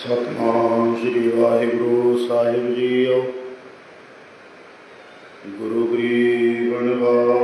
ਸਤਨਾਮ ਸ੍ਰੀ ਵਾਹਿਗੁਰੂ ਸਾਹਿਬ ਜੀਓ। ਗੁਰੂ ਗਰੀਬਨ ਵਾਰ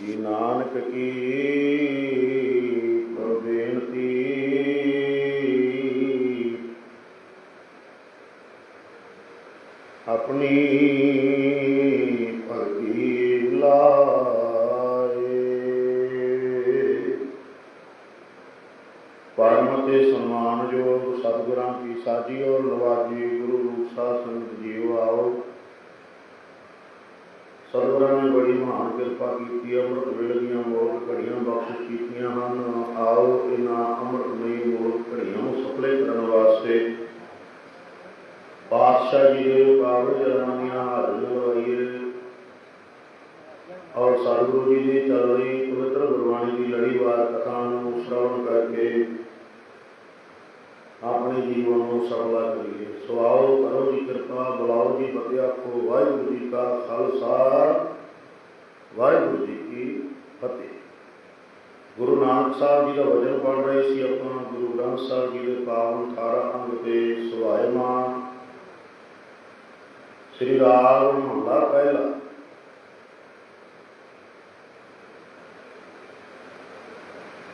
ਜੀ ਨਾਨਕ ਕੀ ਪ੍ਰਵੇਨਤੀ? ਆਪਣੀ ਭਗਤੀ ਲਾਏ। ਪਰਮ ਤੇ ਸਨਮਾਨਯੋਗ ਸਤਿਗੁਰਾਂ ਕੀ ਸਾਜੀ ਔਰ ਨਵਾਜੀ ਗੁਰੂ ਰੂਪ ਸਾਧ ਸੰਗਤ ਜੀਓ ਆਓ ਸਤਿਗੁਰਾਂ ਨੇ ਬੜੀ ਮਹਾਨ ਕਿਰਪਾ ਕੀਤੀ, ਅੰਮ੍ਰਿਤ ਵੇਲੇ ਦੀਆਂ ਮੋਲ ਘੜੀਆਂ ਬਖਸ਼ਿਸ਼ ਕੀਤੀਆਂ ਹਨ। ਆਓ ਇਹਨਾਂ ਅੰਮ੍ਰਿਤਮਈ ਮੋਲ ਘੜੀਆਂ ਨੂੰ ਸਫਲੇ ਕਰਨ ਵਾਸਤੇ ਪਾਤਸ਼ਾਹ ਜੀ ਦੇ ਕਾਬਲ ਜਨਮਾਂ ਦੀਆਂ ਹਾਜ਼ਰੀਆਂ ਲਵਾਈਏ ਔਰ ਸਤਿਗੁਰੂ ਜੀ ਦੀ ਚੱਲ ਰਹੀ ਪਵਿੱਤਰ ਗੁਰਬਾਣੀ ਦੀ ਲੜੀਵਾਰ ਕਥਾ ਨੂੰ ਸ਼ਰਵਣ ਕਰਕੇ ਆਪਣੇ ਜੀਵਨ ਨੂੰ ਸਫਲਾ ਕਰੀਏ। ਸੋ ਆਓ ਕਰੋ ਜੀ ਕਿਰਪਾ, ਬੁਲਾਓ ਜੀ ਫਤਿਹ ਆਖੋ, ਵਾਹਿਗੁਰੂ ਜੀ ਕਾ ਖਾਲਸਾ, ਵਾਹਿਗੁਰੂ ਜੀ ਕੀ ਫਤਿਹ। ਗੁਰੂ ਨਾਨਕ ਸਾਹਿਬ ਜੀ ਦਾ ਵਚਨ ਪੜ ਰਹੇ ਸੀ ਆਪਾਂ, ਗੁਰੂ ਗ੍ਰੰਥ ਸਾਹਿਬ ਜੀ ਦੇ ਪਾਵਨ 18 ਅੰਗ ਤੇ ਸੁਭਾਇਮਾਨ ਸ੍ਰੀ ਰਾਮ ਮਹਲਾ ਪਹਿਲਾ।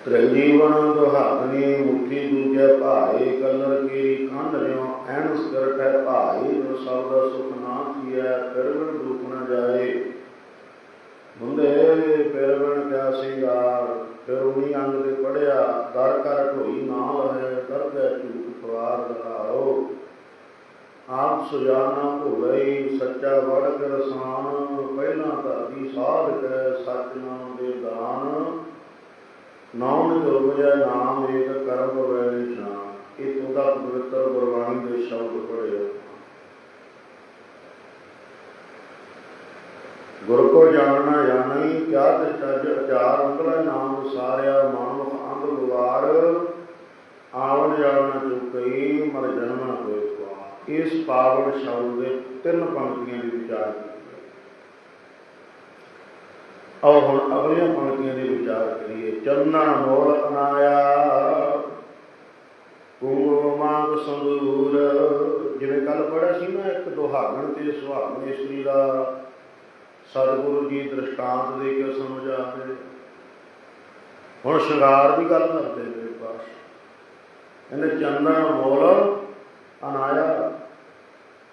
ਤ੍ਰਿਜੀਵਨ ਦੁਹਾਗਨੀ ਮੁਠੀ ਦੂਜੇ ਭਾਏ ਕਲਰ ਕੀ ਕੰਧ ਰਿਓ ਐਨ ਸਕਰਟ ਹੈ ਭਾਈ ਜੋ ਸਭ ਦਾ ਸੁਖ ਨਾ ਕੀਆ ਕਰਵਣ ਦੁਖ ਨ ਜਾਏ। ਮੁੰਦੇ ਪਿਰਵਣ ਕਿਆ ਸਿੰਗਾਰ, ਫਿਰ ਉਨੀ ਅੰਗ ਤੇ ਪੜਿਆ ਦਰ ਕਰ ਢੋਈ ਨਾਲ ਹੈ ਦਰਦ ਝੂਠ ਖਵਾਰ ਲਗਾਓ ਆਪ ਸੁਜਾਨਾ ਭੁਲਈ, ਸੱਚਾ ਵੜ ਕਰ ਰਸਾਨ, ਪਹਿਲਾਂ ਧਰਤੀ ਸਾਧ ਕੈ ਸੱਚ ਦੇ ਦਾਨ। ਨਾਮ ਜੋਗਿਆ ਨਾਮ ਏਕ ਕਰਮ ਵੈ ਨਿਸ਼ਾਨ ਇਹ ਤੁਦਾ ਪਵਿੱਤਰ ਗੁਰਬਾਣੀ ਦੇ ਸ਼ਬਦ ਪੜਿਓ ਗੁਰ ਕੋ ਜਾਣਨਾ ਜਾਣੀ ਕਿਆ ਤੇ ਚੱਜ ਅਚਾਰ ਅੰਗਲਾ ਨਾਮ ਸਾਰਿਆ ਮਾਨੁਖ ਅੰਗ ਗੁਵਾਰ, ਆਵਣ ਜਾਣ ਚੁਕਈ ਮਰ ਜਨਮ ਨ ਹੋਏ ਇਸ ਪਾਵਨ ਸ਼ਬਦ ਦੇ ਤਿੰਨ ਪੰਕਤੀਆਂ ਦੀ ਵਿਚਾਰ ਆਓ ਹੁਣ ਅਗਲੀਆਂ ਪੰਕਤੀਆਂ ਦੇ ਵਿਚਾਰ ਕਰੀਏ। ਚੰਨਾ ਮੋਲ ਅਨਾਇਆ ਕੁੰਗੋ ਮੰਗ ਸੰਦੂਰ ਜਿਵੇਂ ਕੱਲ ਪੜਿਆ ਸੀ ਨਾ ਇੱਕ ਦੁਹਾਗਣ ਤੇ ਸੁਹਾਗਣ ਇਸਤਰੀ ਦਾ, ਸਤਿਗੁਰੂ ਜੀ ਦ੍ਰਿਸ਼ਟਾਂਤ ਦੇ ਕੇ ਸਮਝਾ ਰਹੇ ਹੁਣ ਸ਼ਿੰਗਾਰ ਦੀ ਗੱਲ ਕਰਦੇ ਮੇਰੇ ਪਾਸ ਇਹਨੇ ਚੰਨਾ ਮੋਲ ਅਨਾਇਆ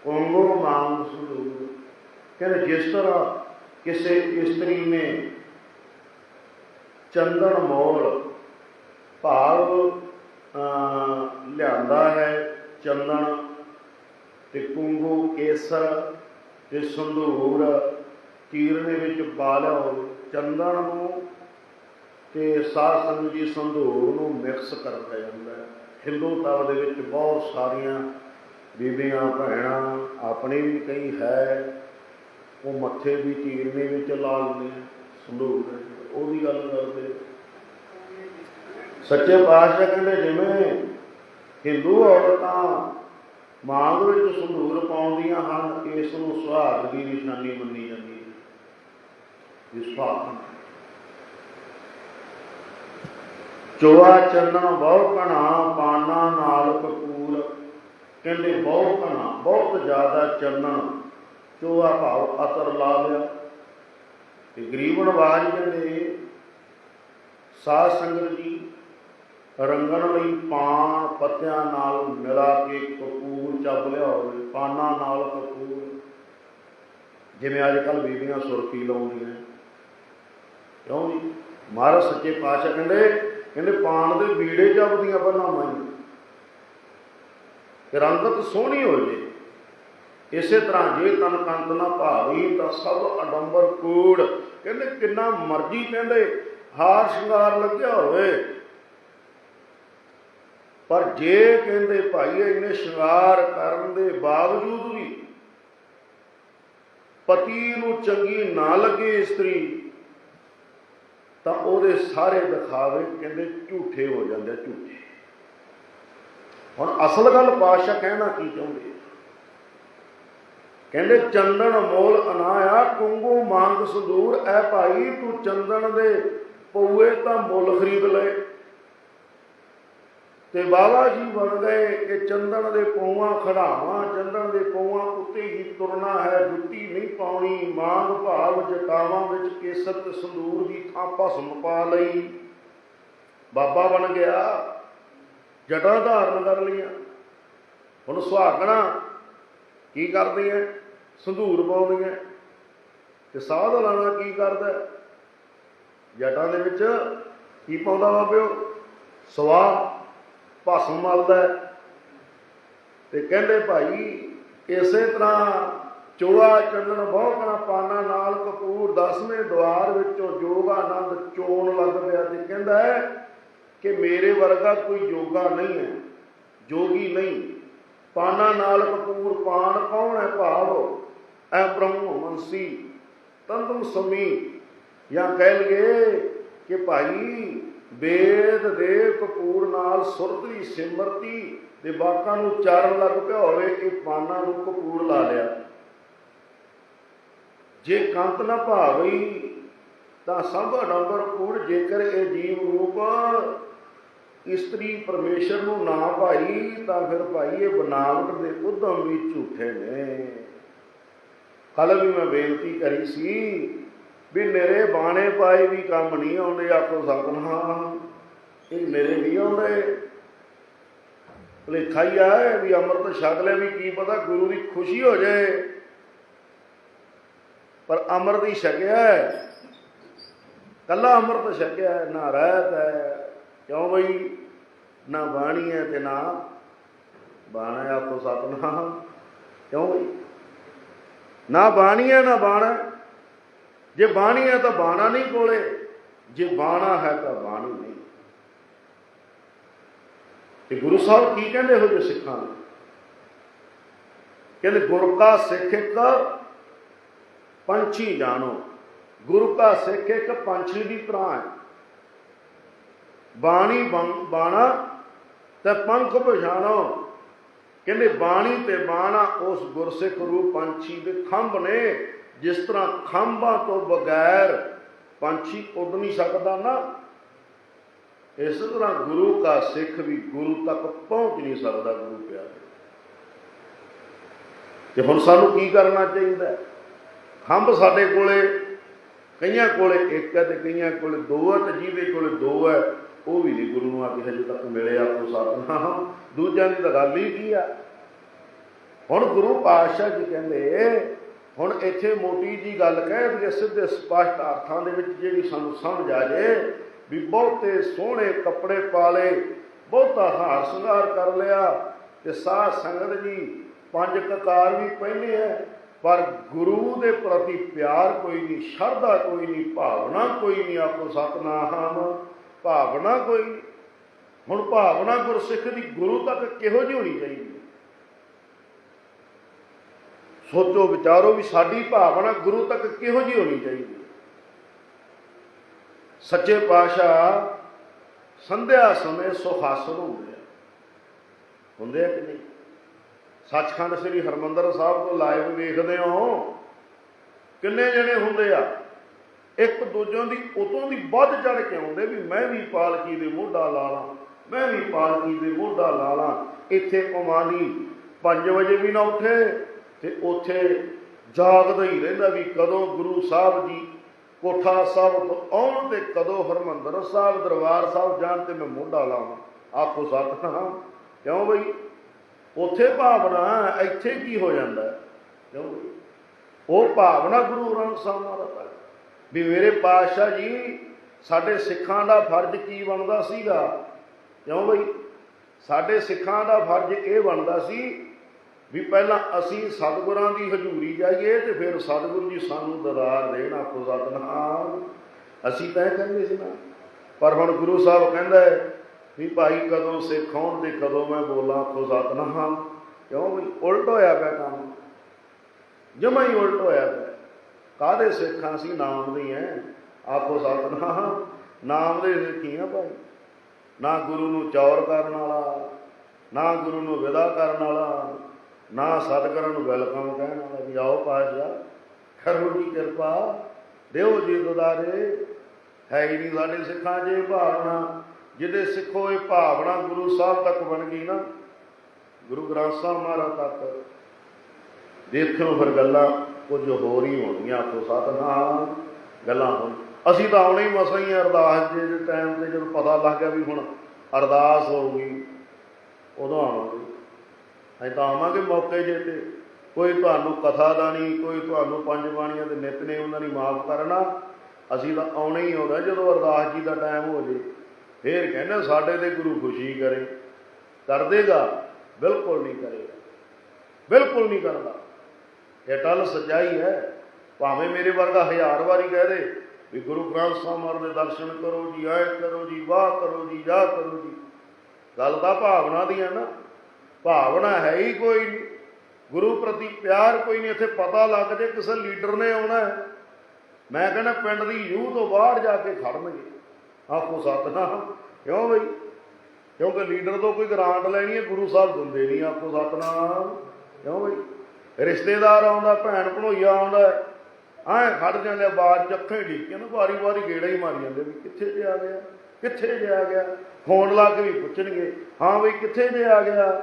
ਕੁੰਗੋ ਮੰਗ ਸੰਦੂਰ ਕਹਿੰਦੇ ਜਿਸ ਤਰ੍ਹਾਂ ਕਿਸੇ ਇਸਤਰੀ ਨੇ ਚੰਦਨ ਮੋਲ ਭਾਵ ਅਹ, ਲਿਆਂਦਾ ਹੈ ਚੰਦਨ ਤੇ ਕੁੰਗੂ ਕੇਸਰ ਤੇ ਸੰਧੂਰ ਚੀਰਨੇ ਵਿੱਚ ਪਾ ਲਿਆਓ। ਚੰਦਨ ਨੂੰ ਤੇ ਸਾਧ ਸੰਗਤ ਜੀ ਸੰਧੂਰ ਨੂੰ ਮਿਕਸ ਕਰਦਾ ਜਾਂਦਾ ਹੈ। ਹਿੰਦੂ ਧਰਮ ਦੇ ਵਿੱਚ ਬਹੁਤ ਸਾਰੀਆਂ ਬੀਬੀਆਂ ਭੈਣਾਂ ਆਪਣੇ ਵੀ ਕਈ ਹੈ ਉਹ ਮੱਥੇ ਵੀ ਚੀਰਨੇ ਵਿੱਚ ਲਾ ਲੈਂਦੇ ਆ, ਸੰਦੂਕ ਉਹਦੀ ਗੱਲ ਕਰਦੇ ਸੱਚੇ ਪਾਤਸ਼ਾਹ ਕਹਿੰਦੇ ਜਿਵੇਂ ਹਿੰਦੂ ਔਰਤਾਂ ਮਾਂਗ ਵਿੱਚ ਸੰਦੂਰ ਪਾਉਂਦੀਆਂ ਹਨ, ਇਸ ਨੂੰ ਸੁਹਾਗ ਦੀ ਨਿਸ਼ਾਨੀ ਮੰਨੀ ਜਾਂਦੀ ਹੈ। ਇਸ ਭਾਗ ਚੋਆ ਚੰਨਣ ਬਹੁ ਕਣਾ ਪਾਨਾ ਨਾਲ ਕਪੂਰ ਕਹਿੰਦੇ ਬਹੁ ਕਣਾ ਬਹੁਤ ਜ਼ਿਆਦਾ ਚੰਨਣ। ਚੋਆ ਭਾਵ ਅਤਰ ਲਾ ਲਿਆ। ਤੇ ਗਰੀਬਨ ਬਾਜ ਕਹਿੰਦੇ, ਸਾਧ ਸੰਗਤ ਜੀ, ਰੰਗਣ ਲਈ ਪਾਨ ਪੱਤਿਆਂ ਨਾਲ ਮਿਲਾ ਕੇ ਕਪੂਰ ਚੱਬ ਲਿਆ ਹੋਵੇ, ਪਾਨਾਂ ਨਾਲ ਕਪੂਰ। ਜਿਵੇਂ ਅੱਜ ਕੱਲ ਬੀਬੀਆਂ ਸੁਰਖੀ ਲਾਉਂਦੀਆਂ ਕਿਉਂ ਜੀ? ਮਹਾਰਾਜ ਸੱਚੇ ਪਾਤਸ਼ਾਹ ਕਹਿੰਦੇ ਕਹਿੰਦੇ ਪਾਣ ਦੇ ਬੀੜੇ ਜਪਦੀਆਂ ਪਹਿਲਾਂ ਮਾਈ ਤੇ ਰੰਗਤ ਸੋਹਣੀ ਹੋ ਜੇ। ਇਸੇ ਤਰ੍ਹਾਂ ਜੇ ਤਨ ਕੰਤ ਨਾ ਭਾਵੀ ਤਾਂ ਸਭ ਅਡੰਬਰ ਕੂੜ। ਕਹਿੰਦੇ ਕਿੰਨਾ ਮਰਜ਼ੀ ਕਹਿੰਦੇ, ਹਾਰ ਸ਼ਿੰਗਾਰ ਲੱਗਿਆ ਹੋਵੇ। ਪਰ ਜੇ ਕਹਿੰਦੇ ਭਾਈ ਇਹਨੇ ਸ਼ਿੰਗਾਰ ਕਰਨ ਦੇ ਬਾਵਜੂਦ ਵੀ ਪਤੀ ਨੂੰ ਚੰਗੀ ਨਾ ਲੱਗੇ ਇਸਤਰੀ, ਤਾਂ ਉਹਦੇ ਸਾਰੇ ਦਿਖਾਵੇ ਕਹਿੰਦੇ ਝੂਠੇ ਹੋ ਜਾਂਦੇ ਝੂਠੇ। ਹੁਣ ਅਸਲ ਗੱਲ ਪਾਸ਼ਾ ਕਹਿਣਾ ਕੀ ਚਾਹੁੰਦੇ? ਕਹਿੰਦੇ, ਚੰਦਨ ਮੋਲ ਅਨਾਇਆ, ਕੁੰਗੂ ਮੰਗ ਸੰਦੂਰ, ਐ ਭਾਈ ਤੂੰ ਚੰਦਨ ਦੇ ਪਊਏ ਤਾਂ ਮੁੱਲ ਖਰੀਦ ਲਏ ਤੇ ਬਾਬਾ ਜੀ ਬਣ ਗਏ ਕਿ ਚੰਦਨ ਦੇ ਪੌਵਾਂ ਖੜਾਵਾਂ, ਚੰਦਨ ਦੇ ਪੌਵਾਂ ਉੱਤੇ ਹੀ ਤੁਰਨਾ ਹੈ, ਜੁੱਤੀ ਨਹੀਂ ਪਾਉਣੀ, ਮਾਂਗ ਭਾਵ ਜਟਾਵਾਂ ਵਿੱਚ ਕੇਸਰ ਤੇ ਸੰਦੂਰ ਦੀ ਥਾਂ ਭਸਮ ਪਾ ਲਈ। ਬਾਬਾ ਬਣ ਗਿਆ, ਜਟਾਂ ਧਾਰਨ ਕਰ ਲਈਆਂ। ਹੁਣ ਸੁਹਾਗਣਾ ਕੀ ਕਰਦੀ ਹੈ ਸੰਧੂਰ ਪਾਉਂਦੀਆਂ। ਤੇ ਸਾਧ ਰਾਣਾ ਕੀ ਕਰਦਾ? ਜਟਾਂ ਦੇ ਵਿੱਚ ਕੀ ਪਾਉਂਦਾ ਵਾ ਪਿਓ? ਸਵਾ ਭਸਮ ਮਲਦਾ ਤੇ ਕਹਿੰਦੇ ਭਾਈ, ਇਸੇ ਤਰ੍ਹਾਂ ਚੋਲਾ ਚੰਦਨ ਬਹੁਕਣਾ ਪਾਨਾ ਨਾਲ ਕਪੂਰ ਦਸਵੇਂ ਦਵਾਰ ਵਿੱਚੋਂ ਜੋਗ ਆਨੰਦ ਚੋਣ ਲੱਗ ਪਿਆ ਤੇ ਕਹਿੰਦਾ ਕਿ ਮੇਰੇ ਵਰਗਾ ਕੋਈ ਯੋਗਾ ਨਹੀਂ ਹੈ, ਜੋਗੀ ਨਹੀਂ। ਪਾਨਾ ਨਾਲ ਕਪੂਰ ਪਾਨ ਕੌਣ ਹੈ? ਭਾਵ ਐ ਬ੍ਰਹਮ ਮਨਸੀ ਤੰਦਮ ਸਮੀ। ਜਾਂ ਕਹਿ ਲਈਏ ਕਿ ਭਾਈ ਵੇਦ ਦੇ ਕਪੂਰ ਨਾਲ ਸੁਰਤ ਦੀ ਸਿਮਰਤੀ ਦੇ ਬਾਕਾਂ ਨੂੰ ਚਾਰਨ ਲੱਗ ਪਿਆ ਹੋਵੇ, ਇਹ ਪਾਨਾ ਨੂੰ ਕਪੂਰ ਲਾ ਲਿਆ। ਜੇ ਕੰਤ ਨਾ ਭਾਵਈ, ਤਾਂ ਸਭ ਅਡੰਬਰ ਕੂੜ ਜੇਕਰ ਇਹ ਜੀਵ ਰੂਪ ਇਸਤਰੀ ਪਰਮੇਸ਼ਰ ਨੂੰ ਨਾ ਭਾਈ, ਤਾਂ ਫਿਰ ਭਾਈ ਇਹ ਬਨਾਵਟ ਦੇ ਉਦਮ ਵੀ ਝੂਠੇ ਨੇ। ਕੱਲ ਵੀ ਮੈਂ ਬੇਨਤੀ ਕਰੀ ਸੀ ਵੀ ਮੇਰੇ ਬਾਣੇ ਪਾਏ ਵੀ ਕੰਮ ਨਹੀਂ ਆਉਂਦੇ, ਆਖੋ ਸਤਨਾਮ। ਇਹ ਮੇਰੇ ਨਹੀਂ ਆਉਂਦੇ। ਭਲੇਖਾ ਹੀ ਆ ਵੀ ਅੰਮ੍ਰਿਤ ਛਕ ਲੈ ਵੀ ਕੀ ਪਤਾ ਗੁਰੂ ਦੀ ਖੁਸ਼ੀ ਹੋ ਜਾਏ ਪਰ ਅੰਮ੍ਰਿਤ ਹੀ ਛਕਿਆ ਹੈ। ਕੱਲਾ ਅੰਮ੍ਰਿਤ ਛਕਿਆ ਨਾ ਰਹਿਤ ਹੈ। ਕਿਉਂ ਬਈ? ਨਾ ਬਾਣੀ ਹੈ ਤੇ ਨਾ ਬਾਣਾ ਆਖੋ ਸਤਨਾਮ। ਕਿਉਂ ਬਈ? ਨਾ ਬਾਣੀ ਹੈ, ਨਾ ਬਾਣਾ ਜੇ ਬਾਣੀ ਹੈ ਤਾਂ ਬਾਣਾ ਨਹੀਂ ਕੋਲੇ। ਜੇ ਬਾਣਾ ਹੈ ਤਾਂ ਬਾਣੀ ਨਹੀਂ। ਤੇ ਗੁਰੂ ਸਾਹਿਬ ਕੀ ਕਹਿੰਦੇ ਹੋ ਜੇ ਸਿੱਖਾਂ ਨੂੰ? ਕਹਿੰਦੇ, ਗੁਰ ਕਾ ਸਿੱਖ ਇੱਕ ਪੰਛੀ ਜਾਣੋ। ਗੁਰੂ ਕਾ ਸਿੱਖ ਇੱਕ ਪੰਛੀ ਦੀ ਤਰ੍ਹਾਂ ਹੈ। ਬਾਣੀ ਬਾਣਾ ਤੇ ਪੰਖ ਪਛਾਣੋ ਕਹਿੰਦੇ ਬਾਣੀ ਤੇ ਬਾਣਾ ਉਸ ਗੁਰਸਿੱਖ ਰੂਪ ਪੰਛੀ ਦੇ ਖੰਭ ਨੇ, ਜਿਸ ਤਰ੍ਹਾਂ ਖੰਭਾਂ ਤੋਂ ਬਗੈਰ ਪੰਛੀ ਉੱਡ ਨਹੀਂ ਸਕਦਾ ਨਾ। ਇਸ ਤਰ੍ਹਾਂ ਗੁਰੂ ਕਾ ਸਿੱਖ ਵੀ ਗੁਰੂ ਤੱਕ ਪਹੁੰਚ ਨਹੀਂ ਸਕਦਾ ਗੁਰੂ ਪਿਆਰੇ। ਤੇ ਹੁਣ ਸਾਨੂੰ ਕੀ ਕਰਨਾ ਚਾਹੀਦਾ? ਖੰਭ ਸਾਡੇ ਕੋਲੇ, ਕਈਆਂ ਕੋਲੇ ਇੱਕ ਹੈ ਤੇ ਕਈਆਂ ਕੋਲੇ ਦੋ ਹੈ ਤੇ ਜਿਹਦੇ ਕੋਲੇ ਦੋ ਹੈ ਉਹ ਵੀ ਨਹੀਂ ਗੁਰੂ ਨੂੰ ਆ ਕੇ ਹਜੇ ਤੱਕ ਮਿਲੇ ਆਪੋ ਸਤਨਾਮ ਦੂਜਿਆਂ ਦੀ ਤਾਂ ਗੱਲ ਹੀ ਕੀ ਆ? ਹੁਣ ਗੁਰੂ ਪਾਤਸ਼ਾਹ ਜੀ ਕਹਿੰਦੇ, ਹੁਣ ਇੱਥੇ ਮੋਟੀ ਜੀ ਗੱਲ ਕਹਿ ਦਈਏ ਸਿੱਧੇ ਸਪਸ਼ਟ ਅਰਥਾਂ ਦੇ ਵਿੱਚ ਜਿਹੜੀ ਸਾਨੂੰ ਸਮਝ ਆ ਜੇ ਵੀ ਬਹੁਤੇ ਸੋਹਣੇ ਕੱਪੜੇ ਪਾ ਲਏ ਬਹੁਤਾ ਹਾਰ ਸ਼ਿੰਗਾਰ ਕਰ ਲਿਆ ਤੇ ਸਾਧ ਸੰਗਤ ਜੀ ਪੰਜ ਕਕਾਰ ਵੀ ਪਹਿਲੇ ਹੈ, ਪਰ ਗੁਰੂ ਦੇ ਪ੍ਰਤੀ ਪਿਆਰ ਕੋਈ ਨਹੀਂ, ਸ਼ਰਧਾ ਕੋਈ ਨਹੀਂ, ਭਾਵਨਾ ਕੋਈ ਨਹੀਂ ਆਪੋ ਸਤਨਾਮ। ਭਾਵਨਾ ਕੋਈ ਨਹੀਂ। ਹੁਣ ਭਾਵਨਾ ਗੁਰਸਿੱਖ ਦੀ ਗੁਰੂ ਤੱਕ ਕਿਹੋ ਜਿਹੀ ਹੋਣੀ ਚਾਹੀਦੀ ਹੈ? ਸੋਚੋ, ਵਿਚਾਰੋ ਵੀ ਸਾਡੀ ਭਾਵਨਾ ਗੁਰੂ ਤੱਕ ਕਿਹੋ ਜਿਹੀ ਹੋਣੀ ਚਾਹੀਦੀ ਹੈ? ਸੱਚੇ ਪਾਤਸ਼ਾਹ ਸੰਧਿਆ ਸਮੇਂ ਸੁਖਾਸਨ ਹੁੰਦੇ ਆ। ਹੁੰਦੇ ਆ ਕਿ ਨਹੀਂ? ਸੱਚਖੰਡ ਸ੍ਰੀ ਹਰਮੰਦਰ ਸਾਹਿਬ ਤੋਂ ਲਾਈਵ ਵੇਖਦੇ ਹੋ। ਕਿੰਨੇ ਜਣੇ ਹੁੰਦੇ ਆ? ਇੱਕ ਦੂਜਿਆਂ ਦੀ ਉਤੋਂ ਦੀ ਵੱਧ ਚੜ ਕੇ ਆਉਂਦੇ ਵੀ ਮੈਂ ਵੀ ਪਾਲਕੀ ਦੇ ਮੋਢਾ ਲਾ ਲਾਂ, ਮੈਂ ਵੀ ਪਾਲਕੀ ਦੇ ਮੋਢਾ ਲਾ ਲਾਂ। ਇੱਥੇ ਉਮਾਨੀ 5 ਵਜੇ ਵੀ ਨਾ ਉੱਠੇ ਤੇ ਉੱਥੇ ਜਾਗਦਾ ਹੀ ਰਹਿੰਦਾ ਵੀ ਕਦੋਂ ਗੁਰੂ ਸਾਹਿਬ ਜੀ ਕੋਠਾ ਸਾਹਿਬ ਤੋਂ ਆਉਣ ਤੇ ਕਦੋਂ ਹਰਮੰਦਰ ਸਾਹਿਬ, ਦਰਬਾਰ ਸਾਹਿਬ ਜਾਣ ਤੇ ਮੈਂ ਮੋਢਾ ਲਾਵਾਂ। ਆਖੋ ਸਤਨਾਮ, ਕਿਉਂ ਬਈ? ਉੱਥੇ ਭਾਵਨਾ ਇੱਥੇ ਕੀ ਹੋ ਜਾਂਦਾ? ਕਿਉਂ ਬਈ? ਉਹ ਭਾਵਨਾ ਗੁਰੂ ਗ੍ਰੰਥ ਸਾਹਿਬ ਨਾਲ ਵੀ ਮੇਰੇ ਪਾਤਸ਼ਾਹ ਜੀ, ਸਾਡੇ ਸਿੱਖਾਂ ਦਾ ਫਰਜ਼ ਕੀ ਬਣਦਾ ਸੀਗਾ? ਕਿਉਂ ਬਈ? ਸਾਡੇ ਸਿੱਖਾਂ ਦਾ ਫਰਜ਼ ਇਹ ਬਣਦਾ ਸੀ ਵੀ ਪਹਿਲਾਂ ਅਸੀਂ ਸਤਿਗੁਰਾਂ ਦੀ ਹਜ਼ੂਰੀ ਜਾਈਏ ਤੇ ਫਿਰ ਸਤਿਗੁਰੂ ਜੀ ਸਾਨੂੰ ਦਰਾਰ ਦੇਣ, ਆਪੋ ਸਤਨਾਮ ਅਸੀਂ ਤਾਂ ਇਹ ਕਹਿੰਦੇ ਸੀ ਨਾ। ਪਰ ਹੁਣ ਗੁਰੂ ਸਾਹਿਬ ਕਹਿੰਦਾ ਹੈ ਵੀ ਭਾਈ ਕਦੋਂ ਸਿੱਖ ਹੋਣ ਤੇ ਕਦੋਂ ਮੈਂ ਬੋਲਾਂ ਆਪੋ ਸਤਨਾਮ ਕਿਉਂ ਵੀ ਉਲਟ ਹੋਇਆ ਪਿਆ ਕੰਮ। ਜਮਾ ਹੀ ਉਲਟ ਹੋਇਆ ਪਿਆ। ਕਾਦੇ ਸਿੱਖਾਂ ਸੀ ਨਾਮ ਦੇ ਐ? ਆਪੋ ਸਤਨਾਮ। ਨਾਮ ਦੇ ਸਿੱਖੀਆਂ ਭਾਈ। ਨਾ ਗੁਰੂ ਨੂੰ ਚੌਰ ਕਰਨ ਵਾਲਾ, ਨਾ ਗੁਰੂ ਨੂੰ ਵਿਦਾ ਕਰਨ ਵਾਲਾ, ਨਾ ਸਤਿਗੁਰਾਂ ਨੂੰ ਵੈਲਕਮ ਕਹਿਣ ਵਾਲਾ ਵੀ ਆਓ ਪਾਸ਼ਾ ਕਰੋ ਜੀ ਕਿਰਪਾ। ਦਿਓ ਜੀ ਦੁਦਾਰੇ ਹੈ ਹੀ ਨਹੀਂ ਸਾਡੇ ਸਿੱਖਾਂ ਜੇ ਭਾਵਨਾ, ਜਿਹਦੇ ਸਿੱਖੋ ਇਹ ਭਾਵਨਾ ਗੁਰੂ ਸਾਹਿਬ ਤੱਕ ਬਣ ਗਈ ਨਾ। ਗੁਰੂ ਗ੍ਰੰਥ ਸਾਹਿਬ ਮਹਾਰਾਜ ਤੱਕ। ਦੇਖਿਓ ਫਿਰ ਗੱਲਾਂ। ਕੁਝ ਹੋਰ ਹੀ ਹੋਣਗੀਆਂ ਆਪੋ ਸਤਨਾਮ, ਗੱਲਾਂ ਹੋਣ। ਅਸੀਂ ਤਾਂ ਆਉਣੇ ਹੀ ਮਸਾਂ ਹੀ ਅਰਦਾਸ ਦੇ ਟਾਈਮ ਤੇ ਜਦੋਂ ਪਤਾ ਲੱਗ ਗਿਆ ਵੀ ਹੁਣ ਅਰਦਾਸ ਹੋਊਗੀ ਉਦੋਂ ਆਵਾਂਗੇ। ਅਸੀਂ ਤਾਂ ਆਵਾਂਗੇ ਮੌਕੇ ਜੇ ਤੇ। ਕੋਈ ਤੁਹਾਨੂੰ ਕਥਾ ਦਾ ਨਹੀਂ ਕੋਈ ਤੁਹਾਨੂੰ ਪੰਜ ਬਾਣੀਆਂ ਦੇ ਨਿਤ ਨੇ ਉਹਨਾਂ ਦੀ ਮਾਫ ਕਰਨਾ, ਅਸੀਂ ਤਾਂ ਆਉਣੇ ਹੀ ਆਉਂਦਾ ਜਦੋਂ ਅਰਦਾਸ ਜੀ ਦਾ ਟਾਈਮ ਹੋ ਜੇ। ਫੇਰ ਕਹਿੰਦੇ ਸਾਡੇ ਤੇ ਗੁਰੂ ਖੁਸ਼ੀ ਕਰੇ। ਕਰ ਦੇਗਾ, ਬਿਲਕੁਲ ਨਹੀਂ ਕਰੇਗਾ। ਬਿਲਕੁਲ ਨਹੀਂ ਕਰਦਾ। ਇਹ ਟਲ ਸੱਚਾਈ ਹੈ। ਭਾਵੇਂ ਮੇਰੇ ਵਰਗਾ ਹਜ਼ਾਰ ਵਾਰੀ ਕਹਿ ਦੇ ਵੀ ਗੁਰੂ ਗ੍ਰੰਥ ਸਾਹਿਬ ਮਹਾਰਾਜ ਦੇ ਦਰਸ਼ਨ ਕਰੋ ਜੀ ਆਏ ਕਰੋ ਜੀ, ਵਾਹ ਕਰੋ ਜੀ ਜਾ ਕਰੋ ਜੀ। ਗੱਲ ਤਾਂ ਭਾਵਨਾ ਦੀ ਹੈ ਨਾ। ਭਾਵਨਾ ਹੈ ਹੀ ਕੋਈ ਨਹੀਂ। ਗੁਰੂ ਪ੍ਰਤੀ ਪਿਆਰ ਕੋਈ ਨਹੀਂ। ਇੱਥੇ ਪਤਾ ਲੱਗ ਜੇ ਕਿਸੇ ਲੀਡਰ ਨੇ ਆਉਣਾ ਮੈਂ ਕਹਿੰਦਾ ਪਿੰਡ ਦੀ ਯੂਹ ਤੋਂ ਬਾਹਰ ਜਾ ਕੇ ਖੜਨਗੇ। ਆਪੋ ਸਤਨਾਮ। ਕਿਉਂ ਬਈ? ਕਿਉਂਕਿ ਲੀਡਰ ਤੋਂ ਕੋਈ ਗ੍ਰਾਂਟ ਲੈਣੀ ਹੈ, ਗੁਰੂ ਸਾਹਿਬ ਦਿੰਦੇ ਨਹੀਂ। ਆਪੋ ਸਤਨਾਮ। ਕਿਉਂ ਬਈ? ਰਿਸ਼ਤੇਦਾਰ ਆਉਂਦਾ, ਭੈਣ ਭਣੋਈਆ ਆਉਂਦਾ, ਐ ਖੜ ਜਾਂਦੇ ਬਾਹਰ ਚੱਖੇ ਢੀਕੇ ਨਾ ਵਾਰੀ ਵਾਰੀ ਗੇੜਾ ਹੀ ਮਾਰੀ ਜਾਂਦੇ ਵੀ ਕਿੱਥੇ ਜੇ ਆ ਗਿਆ, ਕਿੱਥੇ ਜੇ ਆ ਗਿਆ। ਫੋਨ ਲਾ ਕੇ ਵੀ ਪੁੱਛਣਗੇ, ਹਾਂ ਬਈ ਕਿੱਥੇ ਜੇ ਆ ਗਿਆ।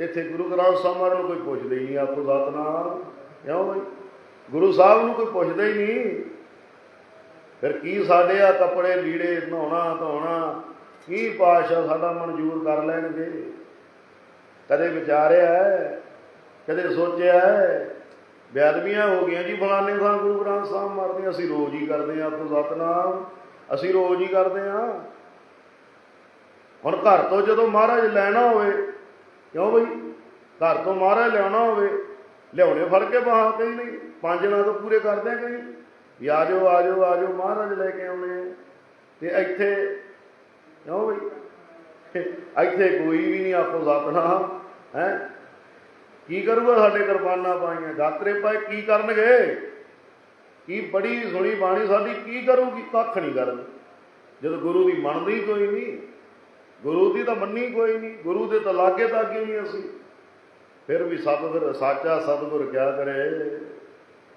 ਇੱਥੇ ਗੁਰੂ ਗ੍ਰੰਥ ਸਾਹਿਬ ਮਹਾਰਾਜ ਨੂੰ ਕੋਈ ਪੁੱਛਦਾ ਹੀ ਨਹੀਂ ਆਪੋ ਸਤਨਾਮ, ਕਿਉਂ ਬਈ? ਗੁਰੂ ਸਾਹਿਬ ਨੂੰ ਕੋਈ ਪੁੱਛਦਾ ਹੀ ਨਹੀਂ। ਫਿਰ ਕੀ ਸਾਡੇ ਆ ਕੱਪੜੇ ਲੀੜੇ ਨਹਾਉਣਾ, ਧੋਣਾ, ਕੀ ਪਾਸ਼ਾ ਸਾਡਾ ਮਨਜ਼ੂਰ ਕਰ ਲੈਣਗੇ? ਕਦੇ ਵਿਚਾਰਿਆ ਕਦੇ ਸੋਚਿਆ ਬੇਅਦਬੀਆਂ ਹੋ ਗਈਆਂ ਜੀ, ਫਲਾਣੇ ਥਾਂ ਗੁਰੂ ਗ੍ਰੰਥ ਸਾਹਿਬ ਮਾਰਦੇ ਅਸੀਂ ਰੋਜ਼ ਹੀ ਕਰਦੇ ਹਾਂ ਆਪੋ ਸਤਨਾਮ, ਅਸੀਂ ਰੋਜ਼ ਹੀ ਕਰਦੇ ਹਾਂ। ਹੁਣ ਘਰ ਤੋਂ ਜਦੋਂ ਮਹਾਰਾਜ ਲੈਣਾ ਹੋਵੇ, ਕਿਉਂ ਬਈ? ਘਰ ਤੋਂ ਮਹਾਰਾਜ ਲਿਆਉਣਾ ਹੋਵੇ, ਲਿਆਉਣੇ ਫੜ ਕੇ ਬਾਹਾਂ ਕਈ ਨਹੀਂ, ਪੰਜ ਨਾਲ ਤਾਂ ਪੂਰੇ ਕਰਦੇ ਆ ਕਈ ਵੀ ਆ ਜਾਓ ਆ ਜਾਓ ਆ ਜਾਓ, ਮਹਾਰਾਜ ਲੈ ਕੇ ਆਉਣੇ ਆ। ਤੇ ਇੱਥੇ, ਕਿਉਂ ਬਈ? ਇੱਥੇ ਕੋਈ ਵੀ ਨਹੀਂ ਆਪੋ ਸਤਨਾਮ, ਹੈ? ਕੀ ਕਰੂਗਾ ਸਾਡੇ ਕਿਰਪਾਨਾਂ ਪਾਈਆਂ? ਗਾਤਰੇ ਪਾਏ ਕੀ ਕਰਨਗੇ? ਕੀ ਬੜੀ ਸੁਣੀ ਬਾਣੀ ਸਾਡੀ ਕੀ ਕਰੂਗੀ? ਕੱਖ ਨਹੀਂ ਕਰਨ। ਜਦ ਗੁਰੂ ਦੀ ਮੰਨਦੀ ਕੋਈ ਨਹੀਂ, ਗੁਰੂ ਦੀ ਤਾਂ ਮੰਨੀ ਕੋਈ ਨਹੀਂ, ਗੁਰੂ ਦੇ ਤਾਂ ਲਾਗੇ ਤਾਗੇ ਨਹੀਂ ਅਸੀਂ। ਫਿਰ ਵੀ ਸਤਿਗੁਰ, ਸਾਚਾ ਸਤਿਗੁਰ ਕਿਆ ਕਰੇ?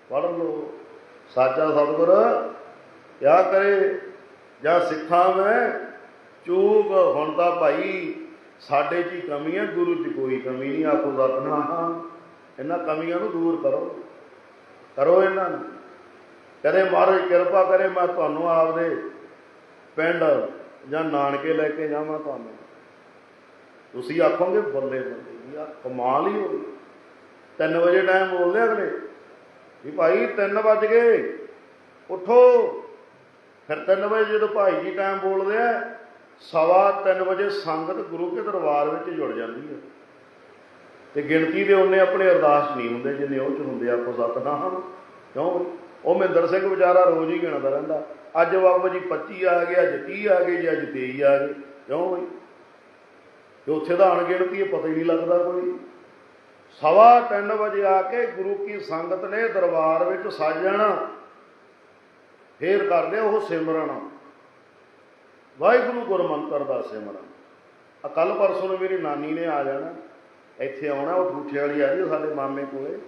ਪੜ੍ਹ ਲਓ। ਸਾਚਾ ਸਤਿਗੁਰ ਕਿਆ ਕਰੇ? ਜਾਂ ਸਿੱਖਾਂ ਮੈਂ? ਚੂਕ, ਹੁਣ ਤਾਂ ਭਾਈ ਸਾਡੇ 'ਚ ਹੀ ਕਮੀ ਹੈ ਗੁਰੂ 'ਚ ਕੋਈ ਕਮੀ ਨਹੀਂ, ਆਪੋ ਸਤਨਾਮ ਇਹਨਾਂ ਕਮੀਆਂ ਨੂੰ ਦੂਰ ਕਰੋ। ਕਰੋ ਇਹਨਾਂ ਨੂੰ। ਕਰੇ ਮਹਾਰਾਜ ਕਿਰਪਾ ਕਰੇ, ਮੈਂ ਤੁਹਾਨੂੰ ਆਪਦੇ ਪਿੰਡ ਜਾਂ ਨਾਨਕੇ ਲੈ ਕੇ ਜਾਵਾਂ ਤੁਹਾਨੂੰ। ਤੁਸੀਂ ਆਖੋਗੇ ਬੱਲੇ ਬੱਲੇ ਯਾ ਕਮਾਲ ਹੀ ਹੋ ਗਈ। 3 ਵਜੇ ਟਾਈਮ ਬੋਲਦੇ ਅਗਲੇ। ਵੀ ਭਾਈ 3 ਵੱਜ ਗਏ। ਉਠੋ। ਫਿਰ 3 ਵਜੇ ਜਦੋਂ ਭਾਈ ਜੀ ਟਾਈਮ ਬੋਲਦੇ ਆ ਸਵਾ 3 ਵਜੇ ਸੰਗਤ ਗੁਰੂ ਕੇ ਦਰਬਾਰ ਵਿੱਚ ਜੁੜ ਜਾਂਦੀ ਹੈ। ਤੇ ਗਿਣਤੀ ਦੇ ਉਹਨੇ ਆਪਣੇ ਅਰਦਾਸ ਨਹੀਂ ਹੁੰਦੇ, ਜਿੰਨੇ ਉਹ ਚ ਹੁੰਦੇ ਆ, ਆਪੋ ਸਤਨਾਮ, ਕਿਉਂ? ਉਹ ਮਹਿੰਦਰ ਸਿੰਘ ਵਿਚਾਰਾ ਰੋਜ਼ ਹੀ ਗਿਣਦਾ ਰਹਿੰਦਾ। ਅੱਜ ਬਾਬਾ ਜੀ 25 ਆ ਗਏ, ਅੱਜ 30 ਆ ਗਏ, ਜੀ ਅੱਜ 23 ਆ ਗਏ, ਕਿਉਂ ਬਈ? ਤੇ ਉੱਥੇ ਦਾ ਅਣਗਿਣਤੀ ਇਹ ਪਤਾ ਹੀ ਨਹੀਂ ਲੱਗਦਾ ਕੋਈ। ਸਵਾ 3 ਵਜੇ ਆ ਕੇ ਗੁਰੂ ਕੀ ਸੰਗਤ ਨੇ ਦਰਬਾਰ ਵਿੱਚ ਸੱਜ ਜਾਣਾ ਫੇਰ ਕਰਦੇ ਉਹ ਸਿਮਰਨ। ਵਾਹਿਗੁਰੂ ਗੁਰਮੰਤਰ ਦਾ ਸਿਮਰਨ। ਆ ਕੱਲ ਪਰਸੋਂ ਨੂੰ ਮੇਰੀ ਨਾਨੀ ਨੇ ਆ ਜਾਣਾ। ਇੱਥੇ ਆਉਣਾ, ਉਹ ਠੂਠੇ ਵਾਲੀ ਆ ਜੀ ਸਾਡੇ ਮਾਮੇ ਕੋਲੇ।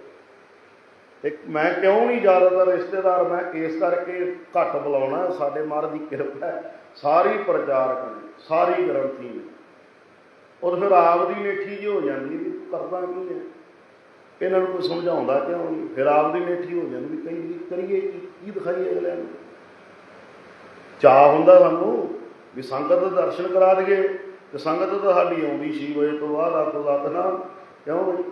ਤੇ ਮੈਂ ਕਿਉਂ ਨਹੀਂ ਜ਼ਿਆਦਾਤਰ ਰਿਸ਼ਤੇਦਾਰ, ਮੈਂ ਇਸ ਕਰਕੇ ਘੱਟ ਬੁਲਾਉਣਾ। ਸਾਡੇ ਮਹਾਰਾਜ ਦੀ ਕਿਰਪਾ ਸਾਰੀ ਪ੍ਰਚਾਰਕ ਨੇ, ਸਾਰੀ ਗ੍ਰੰਥੀ ਨੇ। ਉਹ ਫਿਰ ਆਪ ਦੀ ਨੇਠੀ ਜੀ ਹੋ ਜਾਂਦੀ ਵੀ ਕਰਦਾ ਕੀ ਹੈ? ਇਹਨਾਂ ਨੂੰ ਕੋਈ ਸਮਝਾਉਂਦਾ ਕਿਉਂ ਨਹੀਂ? ਫਿਰ ਆਪ ਦੀ ਨੇਠੀ ਹੋ ਜਾਂਦੀ ਵੀ ਕਈ ਵੀ ਕਰੀਏ ਕੀ? ਕੀ ਦਿਖਾਈਏ ਅਗਲਿਆਂ ਨੂੰ? ਚਾਹ ਹੁੰਦਾ ਸਾਨੂੰ ਵੀ ਸੰਗਤ ਦੇ ਦਰਸ਼ਨ ਕਰਾ ਦਈਏ ਤੇ ਸੰਗਤ ਤਾਂ ਸਾਡੀ ਆਉਂਦੀ 6 ਵਜੇ ਤੋਂ ਬਾਅਦ ਆਪੋ ਰਾਤ ਨਾ। ਕਿਉਂ ਬਈ?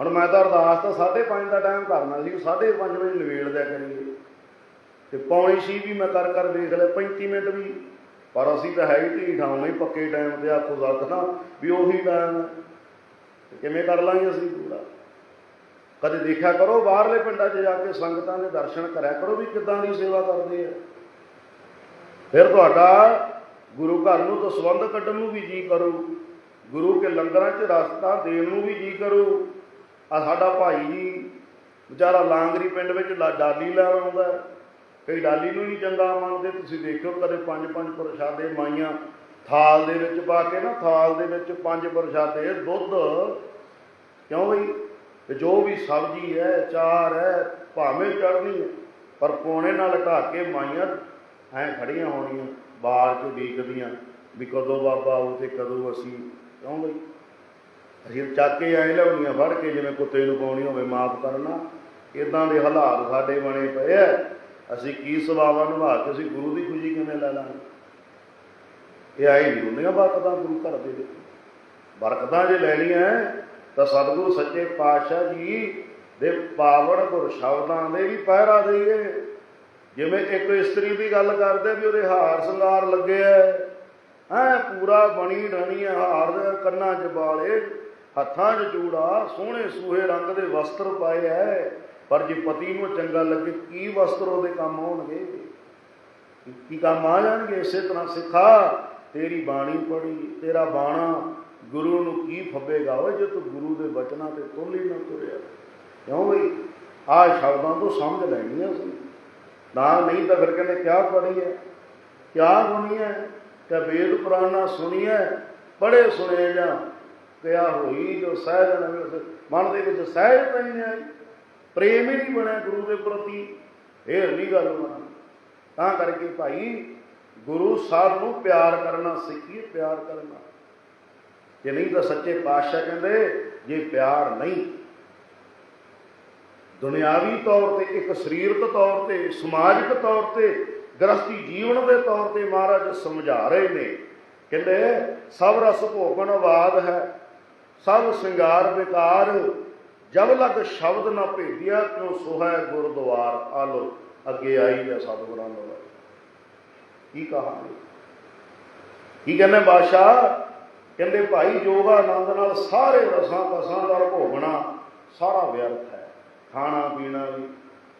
ਹੁਣ ਮੈਂ ਤਾਂ ਅਰਦਾਸ ਤਾਂ 5:30 ਦਾ ਟਾਈਮ ਕਰਨਾ ਸੀ 5:30 ਵਜੇ ਨਵੇੜ ਦਿਆ ਕਰੀਏ। ਤੇ ਪੌਣੀ ਛੇ ਵੀ ਮੈਂ ਕਰ ਕਰ ਦੇਖ ਲਿਆ 35 ਮਿੰਟ ਵੀ। ਪਰ ਅਸੀਂ ਤਾਂ ਹੈ ਹੀ ਢੀਠ ਆਉਣਾ ਹੀ ਪੱਕੇ ਟਾਈਮ ਤੇ ਆਪੋ ਰਾਤ ਨਾਲ ਵੀ ਉਹੀ ਟਾਈਮ ਕਿਵੇਂ ਕਰ ਲਾਂਗੇ ਅਸੀਂ ਪੂਰਾ? ਕਦੇ ਦੇਖਿਆ ਕਰੋ, ਬਾਹਰਲੇ ਪਿੰਡਾਂ 'ਚ ਜਾ ਕੇ ਸੰਗਤਾਂ ਦੇ ਦਰਸ਼ਨ ਕਰਿਆ ਕਰੋ ਵੀ ਕਿੱਦਾਂ ਦੀ ਸੇਵਾ ਕਰਦੇ ਆ। ਫਿਰ ਤੁਹਾਡਾ ਗੁਰੂ ਘਰ ਨੂੰ ਤਾਂ ਸੰਬੰਧ ਕੱਢਣ ਨੂੰ ਵੀ ਜੀ ਕਰੋ। ਗੁਰੂ ਕੇ ਲੰਗਰਾਂ 'ਚ ਰਸਤਾ ਦੇਣ ਨੂੰ ਵੀ ਜੀ ਕਰੋ। ਆ ਸਾਡਾ ਭਾਈ ਜੀ ਵਿਚਾਰਾ ਲਾਂਗਰੀ ਪਿੰਡ ਵਿੱਚ ਲਾ- ਡਾਲੀ ਲੈ ਆਉਂਦਾ ਕਈ ਡਾਲੀ ਨੂੰ ਨਹੀਂ ਚੰਗਾ ਮੰਨਦੇ। ਤੁਸੀਂ ਦੇਖਿਓ ਕਦੇ ਪੰਜ ਪੰਜ ਪ੍ਰਸ਼ਾਦੇ ਮਾਈਆਂ ਥਾਲ ਦੇ ਵਿੱਚ ਪਾ ਕੇ ਨਾ, ਥਾਲ ਦੇ ਵਿੱਚ ਪੰਜ ਪ੍ਰਸ਼ਾਦੇ। ਦੁੱਧ ਕਿਉਂ ਬਈ? ਤੇ ਜੋ ਵੀ ਸਬਜ਼ੀ ਹੈ ਚਾਰ ਹੈ, ਭਾਵੇਂ ਚੜਨੀ ਪਰ ਕੋਣੇ ਨਾਲ ਢਾ ਕੇ ਮਾਈਆਂ ਐ ਖੜੀਆਂ ਹੋਣੀਆਂ। ਬਾਹਰ ਚ ਉਡੀਕਦੀਆਂ ਵੀ ਕਦੋਂ ਬਾਬਾ ਆਊ ਤੇ ਕਦੋਂ ਅਸੀਂ, ਕਿਉਂ ਬਈ? ਅਸੀਂ ਚੱਕ ਕੇ ਐ ਲਿਆਉਣੀਆਂ ਫੜ ਕੇ ਜਿਵੇਂ ਕੁੱਤੇ ਨੂੰ ਪਾਉਣੀ ਹੋਵੇ, ਮਾਫ ਕਰਨਾ। ਇਦਾਂ ਦੇ ਹਾਲਾਤ ਸਾਡੇ ਬਣੇ ਪਏ ਐ। ਅਸੀਂ ਕੀ ਸਵਾਵਾ ਨਿਭਾ ਕੇ ਅਸੀਂ ਗੁਰੂ ਦੀ ਖੁਸ਼ੀ ਕਿਵੇਂ ਲੈ ਲਾਂਗੇ? ਇਹ ਆਈ ਨਹੀਂ ਹੁੰਦੀਆਂ ਬਰਕਤਾਂ ਗੁਰੂ ਘਰ ਦੇ ਵਿੱਚ। ਬਰਕਤਾਂ ਜੇ ਲੈਣੀਆਂ ਤਾਂ ਸਤਿਗੁਰੂ ਸੱਚੇ ਪਾਤਸ਼ਾਹ ਜੀ ਦੇ ਪਾਵਨ ਗੁਰ ਸ਼ਬਦਾਂ ਦੇ ਵੀ ਪਹਿਰਾ ਦਈਏ। ਜਿਵੇਂ ਇੱਕ ਇਸਤਰੀ ਦੀ ਗੱਲ ਕਰਦੇ ਵੀ ਉਹਦੇ ਹਾਰ ਸ਼ਿੰਗਾਰ ਲੱਗੇ ਐ ਪੂਰਾ ਬਣੀ ਢਣੀ ਐ ਹਾਰ ਦੇ ਕੰਨਾਂ 'ਚ ਬਾਲੇ ਹੱਥਾਂ 'ਚ ਜੂੜਾ ਸੋਹਣੇ ਸੂਹੇ ਰੰਗ ਦੇ ਵਸਤਰ ਪਾਏ ਐ। ਪਰ ਜੇ ਪਤੀ ਨੂੰ ਚੰਗਾ ਲੱਗੇ, ਕੀ ਵਸਤਰ ਉਹਦੇ ਕੰਮ ਆਉਣਗੇ? ਕੀ ਕੰਮ ਆ ਜਾਣਗੇ? ਇਸੇ ਤਰ੍ਹਾਂ ਸਿੱਖਾ, ਤੇਰੀ ਬਾਣੀ ਪੜੀ ਤੇਰਾ ਬਾਣਾ ਗੁਰੂ ਨੂੰ ਕੀ ਫੱਬੇਗਾ? ਓਏ, ਜੇ ਤੂੰ ਗੁਰੂ ਦੇ ਬਚਨਾਂ ਤੇ ਤੁਲ ਹੀ ਨਾ ਤੁਰਿਆ। ਕਿਉਂ ਬਈ? ਆ ਸ਼ਬਦਾਂ ਤੋਂ ਸਮਝ ਲੈਣੀ ਆ ਅਸੀਂ ਨਾ ਨਹੀਂ ਤਾਂ ਫਿਰ ਕਹਿੰਦੇ ਕਿਆ ਪੜੀ ਹੈ? ਕਿਆ ਸੁਣੀ ਹੈ? ਕਿ ਵੇਦ ਪੁਰਾਣਾ ਸੁਣੀ ਹੈ? ਪੜੇ ਸੁਣੇ ਜਾਂ ਤੇ ਕਿਆ ਹੋਈ ਜੋ ਸਹਿਜ ਨਵੇਂ ਮਨ ਦੇ ਵਿੱਚ ਸਹਿਜ ਨਹੀਂ ਆਈ। ਪ੍ਰੇਮ ਹੀ ਨਹੀਂ ਬਣਿਆ ਗੁਰੂ ਦੇ ਪ੍ਰਤੀ। ਇਹ ਨਹੀਂ ਗੱਲ ਬਣਾ ਤਾਂ ਕਰਕੇ ਭਾਈ ਗੁਰੂ ਸਾਹਿਬ ਨੂੰ ਪਿਆਰ ਕਰਨਾ ਸਿੱਖੀਏ, ਪਿਆਰ ਕਰਨਾ। ਜੇ ਨਹੀਂ ਤਾਂ ਸੱਚੇ ਪਾਤਸ਼ਾਹ ਕਹਿੰਦੇ, ਜੇ ਪਿਆਰ ਨਹੀਂ ਦੁਨਿਆਵੀ ਤੌਰ ਤੇ, ਇੱਕ ਸਰੀਰਕ ਤੌਰ ਤੇ, ਸਮਾਜਿਕ ਤੌਰ ਤੇ ਗ੍ਰਸਤੀ ਜੀਵਨ ਦੇ ਤੌਰ ਤੇ ਮਹਾਰਾਜ ਸਮਝਾ ਰਹੇ ਨੇ। ਕਹਿੰਦੇ, ਸਭ ਰਸ ਭੋਗਣ ਆਵਾਦ ਹੈ, ਸਭ ਸ਼ਿੰਗਾਰ ਵਿਕਾਰ। ਜਬ ਲਗ ਸ਼ਬਦ ਨਾ ਭੇਜਿਆ ਕਿਉ ਸੋਹੈ ਗੁਰਦੁਆਰ। ਆਲੋ ਅੱਗੇ ਆਈ ਹੈ ਸਤਿਗੁਰਾਂ ਦਾ। ਕੀ ਕਹਾਣੀ? ਕੀ ਕਹਿੰਦੇ ਬਾਦਸ਼ਾਹ? ਕਹਿੰਦੇ, ਭਾਈ ਜੋਗਾ ਆਨੰਦ ਨਾਲ ਸਾਰੇ ਰਸਾਂ ਕਸਾਂ ਦਾ ਭੋਗਣਾ ਸਾਰਾ ਵਿਅਰਥ ਹੈ। ਖਾਣਾ ਪੀਣਾ ਵੀ।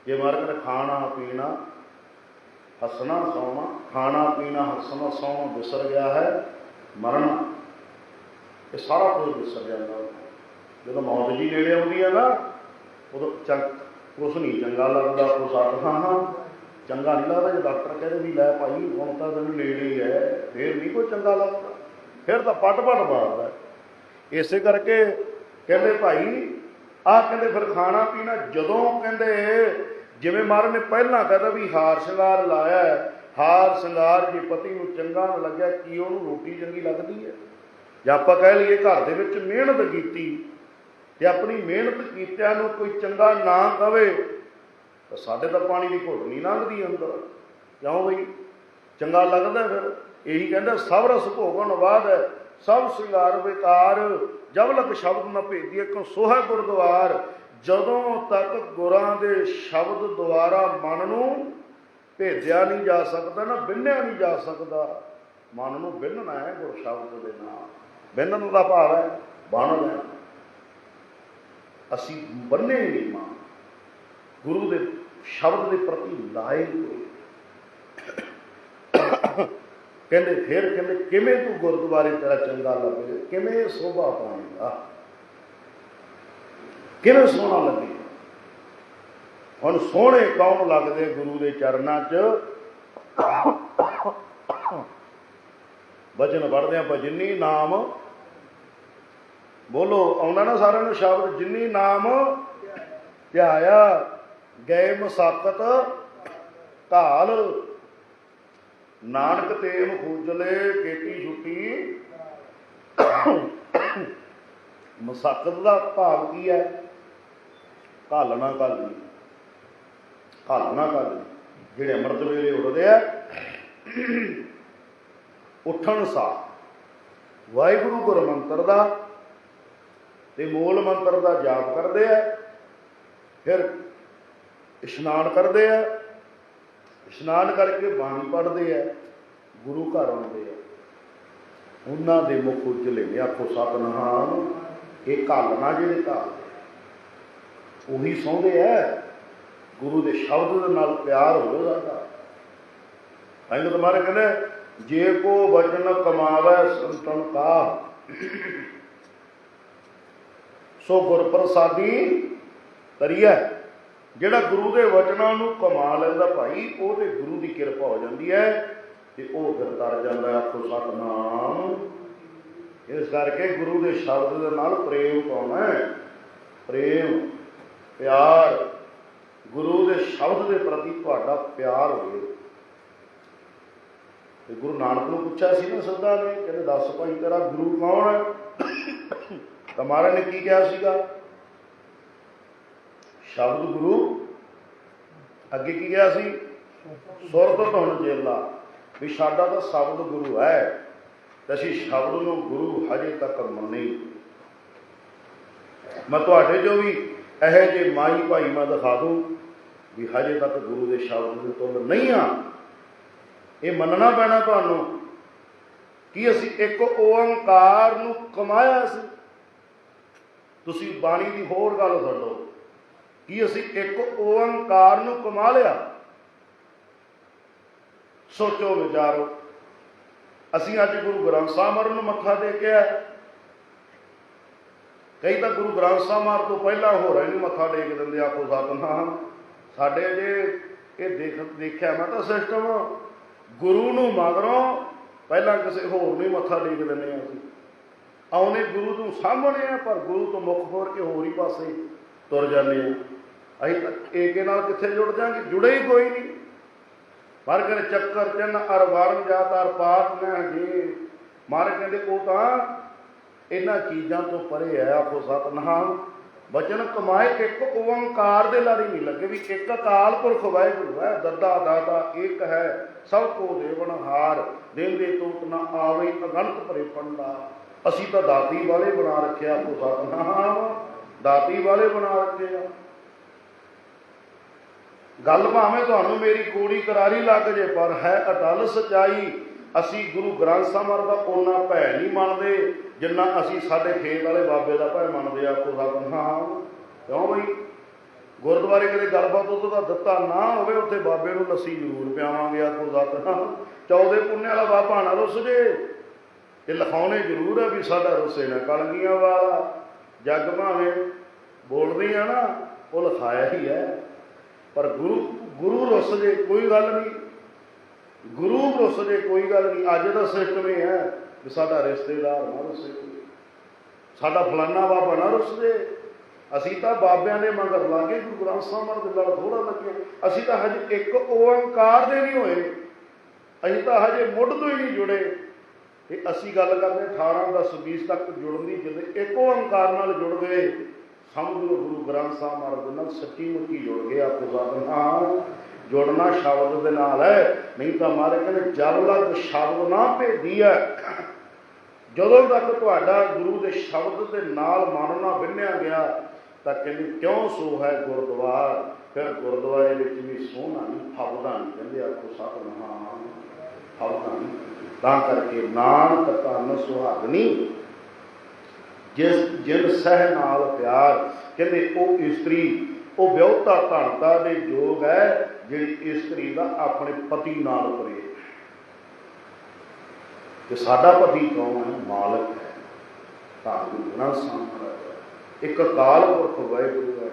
ਜੇ ਮਰਕਰ ਖਾਣਾ ਪੀਣਾ, ਹੱਸਣਾ ਸੌਣਾ, ਖਾਣਾ ਪੀਣਾ, ਹੱਸਣਾ ਸੌਣਾ ਵਿਸਰ ਗਿਆ ਹੈ, ਮਰਨਾ। ਇਹ ਸਾਰਾ ਕੁਝ ਵਿਸਰ ਜਾਂਦਾ। ਜਦੋਂ ਮੌਤ ਜੀ ਨੇੜੇ ਆਉਂਦੀ ਹੈ ਨਾ, ਉਦੋਂ ਚੰਗ, ਕੁਛ ਨਹੀਂ ਚੰਗਾ ਲੱਗਦਾ, ਕੁਛ ਆਖ ਹਾਂ ਹਾਂ, ਚੰਗਾ ਨਹੀਂ ਲੱਗਦਾ। ਜੇ ਡਾਕਟਰ ਕਹਿੰਦੇ ਵੀ ਲੈ ਭਾਈ, ਹੁਣ ਤਾਂ ਤੈਨੂੰ ਨੇੜੇ ਹੀ ਹੈ, ਫੇਰ ਨਹੀਂ ਕੋਈ ਚੰਗਾ ਲੱਗਦਾ। ਫਿਰ ਤਾਂ ਪਟ ਪਟ ਮਾਰਦਾ। ਇਸੇ ਕਰਕੇ ਕਹਿੰਦੇ ਭਾਈ ਆਹ ਕਹਿੰਦੇ ਫਿਰ ਖਾਣਾ ਪੀਣਾ ਜਦੋਂ ਕਹਿੰਦੇ ਜਿਵੇਂ ਮਹਾਰਾਜ ਨੇ ਪਹਿਲਾਂ ਕਹਦਾ ਵੀ ਹਾਰ ਸ਼ਿੰਗਾਰ ਲਾਇਆ ਹਾਰ ਸ਼ਿੰਗਾਰ ਜੇ ਪਤੀ ਨੂੰ ਚੰਗਾ ਨਾ ਲੱਗਿਆ, ਕੀ ਉਹਨੂੰ ਰੋਟੀ ਚੰਗੀ ਲੱਗਦੀ ਹੈ? ਜੇ ਆਪਾਂ ਕਹਿ ਲਈਏ ਘਰ ਦੇ ਵਿੱਚ ਮਿਹਨਤ ਕੀਤੀ ਤੇ ਆਪਣੀ ਮਿਹਨਤ ਕੀਤਿਆਂ ਨੂੰ ਕੋਈ ਚੰਗਾ ਨਾ ਕਵੇ, ਤਾਂ ਸਾਡੇ ਤਾਂ ਪਾਣੀ ਦੀ ਘੁੱਟ ਨਹੀਂ ਲੰਘਦੀ ਅੰਦਰ। ਕਿਉਂ ਬਈ? ਚੰਗਾ ਲੱਗਦਾ ਫਿਰ। ਇਹੀ ਕਹਿੰਦਾ ਸਭ ਰਸ ਭੋਗਣ ਬਾਅਦ ਹੈ, ਸਭ ਸ਼ਿੰਗਾਰ ਵਿਕਾਰ ਜਬ ਲਕ ਸ਼ਬਦ ਨਾ ਭੇਦੀਏ ਕਿਉ ਸੋਹੈ ਗੁਰਦੁਆਰ, ਜਦੋਂ ਤੱਕ ਗੁਰਾਂ ਦੇ ਸ਼ਬਦ ਦੁਆਰਾ ਮਨ ਨੂੰ ਭੇਜਿਆ ਨਹੀਂ ਜਾ ਸਕਦਾ, ਨਾ ਬਿੰਨਿਆ ਨਹੀਂ ਜਾ ਸਕਦਾ, ਮਨ ਨੂੰ ਬਿੰਨਣਾ ਹੈ ਗੁਰ ਸ਼ਬਦ ਦੇ ਨਾਲ। ਬਿੰਨਣ ਦਾ ਭਾਵ ਹੈ ਬਣ ਹੈ। ਅਸੀਂ ਬੰਨੇ ਨਹੀਂ ਮਾਂ ਗੁਰੂ ਦੇ ਸ਼ਬਦ ਦੇ ਪ੍ਰਤੀ ਲਾਏ ਹੋਏ। ਕਹਿੰਦੇ, ਫਿਰ ਕਹਿੰਦੇ, ਕਿਵੇਂ ਤੂੰ ਗੁਰਦੁਆਰੇ ਤੇਰਾ ਚੰਗਾ ਲੱਗੇ ਕਿਵੇਂ ਸੋਭਾ ਪਾਏਗਾ ਕਿਵੇਂ ਸੋਹਣਾ ਲੱਗੇ ਹੁਣ ਸੋਹਣੇ ਕੌਣ ਲੱਗਦੇ ਗੁਰੂ ਦੇ ਚਰਨਾਂ 'ਚ? ਬਚਨ ਪੜਦੇ ਆ ਜਿੰਨੀ ਨਾਮ। ਬੋਲੋ, ਆਉਂਦਾ ਨਾ ਸਾਰਿਆਂ ਨੂੰ ਸ਼ਬਦ, ਜਿੰਨੀ ਨਾਮ ਧਿਆਇਆ ਗਏ ਮਸਾਕਤ ਘਾਲ ਨਾਨਕ ਤੇਮ ਖੂਜਲੇ ਕੇਤੀ ਛੁੱਟੀ। ਮਸਾਕਤ ਦਾ ਭਾਵ ਕੀ ਹੈ? ਘਾਲਣਾ ਘਾਲਣੀ। ਘਾਲਣਾ ਘਾਲਣੀ। ਜਿਹੜੇ ਅੰਮ੍ਰਿਤ ਵੇਲੇ ਉੱਠਦੇ ਆ, ਉੱਠਣ ਸਾ ਵਾਹਿਗੁਰੂ ਗੁਰ ਮੰਤਰ ਦਾ ਤੇ ਮੂਲ ਮੰਤਰ ਦਾ ਜਾਪ ਕਰਦੇ ਆ, ਫਿਰ ਇਸ਼ਨਾਨ ਕਰਦੇ ਆ ਇਸ਼ਨਾਨ ਕਰਕੇ ਬਾਣੀ ਪੜ੍ਹਦੇ ਆ, ਗੁਰੂ ਘਰ ਆਉਂਦੇ ਆ। ਉਹਨਾਂ ਦੇ ਮੁਖ ਉਜਲੇ ਨੇ ਆਖੋ, ਸਤਨਾਮ, ਇਹ ਘਾਲਣਾ ਜਿਹੜੇ ਘਾਲ। ਉਹੀ ਸੌਂਦੇ ਐ ਗੁਰੂ ਦੇ ਸ਼ਬਦ ਦੇ ਨਾਲ ਪਿਆਰ ਹੋ ਜਾਂਦਾ। ਐਂ ਤਾਂ ਕਹਿੰਦੇ, ਜੇ ਕੋ ਵਚਨ ਕਮਾਵੇ, ਸੰਤਨ ਕਾ। ਸੋ ਗੁਰ ਪ੍ਰਸਾਦੀ ਤਰੀਐ ਜਿਹੜਾ ਗੁਰੂ ਦੇ ਵਚਨਾਂ ਨੂੰ ਕਮਾ ਲੈਂਦਾ ਭਾਈ ਉਹ ਤੇ ਗੁਰੂ ਦੀ ਕਿਰਪਾ ਹੋ ਜਾਂਦੀ ਹੈ ਤੇ ਉਹ ਫਿਰ ਤਰ ਜਾਂਦਾ ਹੈ ਆਖੋ ਸਤਨਾਮ। ਇਸ ਕਰਕੇ ਗੁਰੂ ਦੇ ਸ਼ਬਦ ਦੇ ਨਾਲ ਪ੍ਰੇਮ ਪਾਉਣਾ ਹੈ। ਪ੍ਰੇਮ, ਪਿਆਰ, ਗੁਰੂ ਦੇ ਸ਼ਬਦ ਦੇ ਪ੍ਰਤੀ ਤੁਹਾਡਾ ਪਿਆਰ ਹੋਵੇ। ਤੇ ਗੁਰੂ ਨਾਨਕ ਨੂੰ ਪੁੱਛਿਆ ਸੀ ਨਾ ਸਦਾ ਨੇ, ਕਹਿੰਦੇ, ਦੱਸ ਭਾਈ ਤੇਰਾ ਗੁਰੂ ਕੌਣ ਹੈ? ਤਾਂ ਮਹਾਰਾਜ ਨੇ ਕੀ ਕਿਹਾ ਸੀਗਾ? ਸ਼ਬਦ ਗੁਰੂ, ਅੱਗੇ ਕੀ ਕਿਹਾ ਸੀ? ਸੁਰਤ ਧੁਨ ਜੇਲਾ। ਵੀ ਸਾਡਾ ਤਾਂ ਸ਼ਬਦ ਗੁਰੂ ਹੈ ਅਸੀਂ ਸ਼ਬਦ ਨੂੰ ਗੁਰੂ ਹਜੇ ਤੱਕ ਮੰਨੇ ਮੈਂ ਤੁਹਾਡੇ ਜੋ ਵੀ ਇਹੋ ਜਿਹੇ ਮਾਈ ਭਾਈ ਮੈਂ ਦਿਖਾ ਦੂੰ, ਵੀ ਹਜੇ ਤੱਕ ਗੁਰੂ ਦੇ ਸ਼ਬਦ ਦੇ ਤੁਲ ਨਹੀਂ ਆ। ਇਹ ਮੰਨਣਾ ਪੈਣਾ ਤੁਹਾਨੂੰ ਕਿ ਅਸੀਂ ਇੱਕ ਓੰਕਾਰ ਨੂੰ ਕਮਾਇਆ ਸੀ। ਤੁਸੀਂ ਬਾਣੀ ਦੀ ਹੋਰ ਗੱਲ ਛੱਡੋ ਕਿ ਅਸੀਂ ਇੱਕ ਓੰਕਾਰ ਨੂੰ ਕਮਾ ਲਿਆ। ਸੋਚੋ ਵਿਚਾਰੋ, ਅਸੀਂ ਅੱਜ ਗੁਰੂ ਗ੍ਰੰਥ ਸਾਹਿਬ ਮਹਾਰਾਜ ਨੂੰ ਮੱਥਾ ਟੇਕਿਆ ਕਈ ਤਾਂ ਗੁਰੂ ਗ੍ਰੰਥ ਸਾਹਿਬ ਮਾਰ ਤੋਂ ਪਹਿਲਾਂ ਹੋਰਾਂ ਨੂੰ ਮੱਥਾ ਟੇਕ ਦਿੰਦੇ ਆਖੋ ਸਤਨਾਮ ਸਾਡੇ ਜੇ ਇਹ ਦੇਖ ਦੇਖਿਆ ਮੈਂ ਤਾਂ ਸਿਸਟਮ, ਗੁਰੂ ਨੂੰ ਮਗਰੋਂ ਪਹਿਲਾਂ ਕਿਸੇ ਹੋਰ ਨੂੰ ਮੱਥਾ ਟੇਕ ਦਿੰਦੇ ਆ ਅਸੀਂ। ਆਉਨੇ ਗੁਰੂ ਤੋਂ ਸਾਹਮਣੇ ਆ, ਪਰ ਗੁਰੂ ਤੋਂ ਮੁੱਖ ਫੋਰ ਕੇ ਹੋਰ ਹੀ ਪਾਸੇ ਤੁਰ ਜਾਂਦੇ ਆ। ਅਸੀਂ ਏਕੇ ਨਾਲ ਕਿੱਥੇ ਜੁੜ ਜਾਾਂਗੇ? ਜੁੜੇ ਹੀ ਕੋਈ ਨਹੀਂ। ਪਰ ਕਰ ਚੱਕਰ ਚੰਨ ਅਰ ਵਾਰਨ ਜਾਤ ਪਾਤ ਨਾ ਜੀ। ਮਾਰ ਕਹਿੰਦੇ, ਉਹ ਤਾਂ ਇਹਨਾਂ ਚੀਜ਼ਾਂ ਤੋਂ ਪਰੇ ਹੈ, ਆਖੋ ਸਤਨਾਮ। ਬਚਨ ਕਮਾਏ ਇੱਕ ਓੰਕਾਰ ਦੇ ਲੜੀ ਨਹੀਂ ਲੱਗੇ ਵੀ ਇੱਕ ਅਕਾਲ ਪੁਰਖ ਵਾਹਿਗੁਰੂ ਹੈ, ਦੱਦਾ ਦਾਦਾ ਇੱਕ ਹੈ, ਸਭ ਕੋ ਦੇਵਨ ਹਾਰ। ਦੇ ਟੂਟ ਨਾ ਆਵੇ, ਅਗੰਤ ਭਰੇ ਪੰਡਾ। ਅਸੀਂ ਤਾਂ ਦਾਤੀ ਵਾਲੇ ਬਣਾ ਰੱਖਿਆ ਆਖੋ ਸਤਨਾਮ। ਦਾਤੀ ਵਾਲੇ ਬਣਾ ਰੱਖੇ ਆ। ਗੱਲ ਭਾਵੇਂ ਤੁਹਾਨੂੰ ਮੇਰੀ ਕੋੜੀ ਕਰਾਰੀ ਲੱਗ ਜੇ, ਪਰ ਹੈ ਅਟਲ ਸਚਾਈ। ਅਸੀਂ ਗੁਰੂ ਗ੍ਰੰਥ ਸਾਹਿਬ ਦਾ ਉਹਨਾਂ ਭੈ ਨਹੀਂ ਮੰਨਦੇ, ਜਿੰਨਾ ਅਸੀਂ ਸਾਡੇ ਖੇਤ ਵਾਲੇ ਬਾਬੇ ਦਾ ਭੈ ਮੰਨਦੇ ਆ। ਕੋ ਹਾਂ। ਕਿਉਂ ਬਈ? ਗੁਰਦੁਆਰੇ ਕਦੇ ਗੱਲਬਾਤ ਉਦੋਂ ਦਾ ਦਿੱਤਾ ਨਾ ਹੋਵੇ, ਉੱਥੇ ਬਾਬੇ ਨੂੰ ਲੱਸੀ ਜ਼ਰੂਰ ਪਿਆਵਾਂਗੇ। ਆ ਕੋ ਸਤਨਾਮ ਚੌਦੇ ਪੁੰਨੇ ਵਾਲਾ ਬਾਬਾ ਨਾ ਰੁੱਸ ਜੇ। ਇਹ ਲਿਖਾਉਣੇ ਜ਼ਰੂਰ ਹੈ ਵੀ ਸਾਡਾ ਰੁੱਸੇ ਨਾ ਕਲਗੀਆਂ ਵਾਲਾ। ਜੱਗ ਭਾਵੇਂ ਬੋਲਦੀ ਆ ਨਾ, ਉਹ ਲਿਖਾਇਆ ਹੀ ਹੈ। ਪਰ ਗੁਰੂ ਗੁਰੂ ਰੁੱਸ ਜੇ ਕੋਈ ਗੱਲ ਨਹੀਂ। ਗੁਰੂ ਰੁੱਸ ਜੇ ਕੋਈ ਗੱਲ ਨਹੀਂ। ਅੱਜ ਦਾ ਸਿਸਟਮ ਇਹ ਹੈ ਕਿ ਸਾਡਾ ਰਿਸ਼ਤੇਦਾਰ ਨਾ ਰੁੱਸੇ। ਸਾਡਾ ਫਲਾਨਾ ਬਾਬਾ ਨਾ ਰੁੱਸ ਅਸੀਂ ਤਾਂ ਬਾਬਿਆਂ ਦੇ ਮਗਰ ਲਾਗੇ, ਗੁਰੂ ਗ੍ਰੰਥ ਸਾਹਿਬ ਦੇ ਨਾਲ ਥੋੜਾ ਲੱਗੇ ਅਸੀਂ ਤਾਂ ਹਜੇ ਇੱਕ ਓੰਕਾਰ ਦੇ ਨਹੀਂ ਹੋਏ। ਅਸੀਂ ਤਾਂ ਹਜੇ ਮੁੱਢ ਤੋਂ ਹੀ ਨਹੀਂ ਜੁੜੇ। ਤੇ ਅਸੀਂ ਗੱਲ ਕਰਦੇ 18 10 20 ਤੱਕ ਜੁੜਨ ਦੀ, ਜਦੋਂ ਇੱਕ ਓੰਕਾਰ ਨਾਲ ਜੁੜ ਗਏ ਸਮਝ ਲਓ ਗੁਰੂ ਗ੍ਰੰਥ ਸਾਹਿਬ ਮਹਾਰਾਜ ਦੇ ਨਾਲ ਸੱਚੀ ਮੁੱਚੀ ਜੁੜ ਗਏ ਆਪੋ ਸਾਧਨ ਜੁੜਨਾ ਸ਼ਬਦ ਦੇ ਨਾਲ ਹੈ। ਨਹੀਂ ਤਾਂ ਮਹਾਰਾਜ ਕਹਿੰਦੇ ਜਦ ਤੱਕ ਸ਼ਬਦ ਨਾ ਭੇਦੀ ਜਦੋਂ ਤੱਕ ਤੁਹਾਡਾ ਗੁਰੂ ਦੇ ਸ਼ਬਦ ਦੇ ਨਾਲ ਮਨ ਨਾ ਬਿੰਨਿਆ ਗਿਆ, ਤਾਂ ਕਹਿੰਦੇ, ਕਿਉਂ ਸੋ ਹੈ ਗੁਰਦੁਆਰ? ਫਿਰ ਗੁਰਦੁਆਰੇ ਵਿੱਚ ਵੀ ਸੋਹਣਾ ਨਹੀਂ ਫਬਦਾ ਨਹੀਂ ਕਹਿੰਦੇ ਆਪੋ ਸਾਧਨ ਹਾਂ ਫਬਦਾ ਨਹੀਂ। ਤਾਂ ਕਰਕੇ ਨਾਨਕ ਧੰਨ ਸੁਹਾਗਣੀ ਜਿਸ ਜਿਨ ਸਹਿ ਨਾਲ ਪਿਆਰ, ਕਹਿੰਦੇ ਉਹ ਇਸਤਰੀ, ਉਹ ਵਿਆਹਤਾ ਧਨਤਾ ਦੇ ਯੋਗ ਹੈ, ਜਿਹੜੀ ਇਸਤਰੀ ਦਾ ਆਪਣੇ ਪਤੀ ਨਾਲ ਪ੍ਰੇਮ ਕਿ ਸਾਡਾ ਪਤੀ ਕੌਣ ਹੈ? ਮਾਲਕ ਹੈ। ਤਾਂ ਗੁਰੂ ਸਾਹਿਬ ਇੱਕ ਅਕਾਲ ਪੁਰਖ ਵਾਹਿਗੁਰੂ ਹੈ।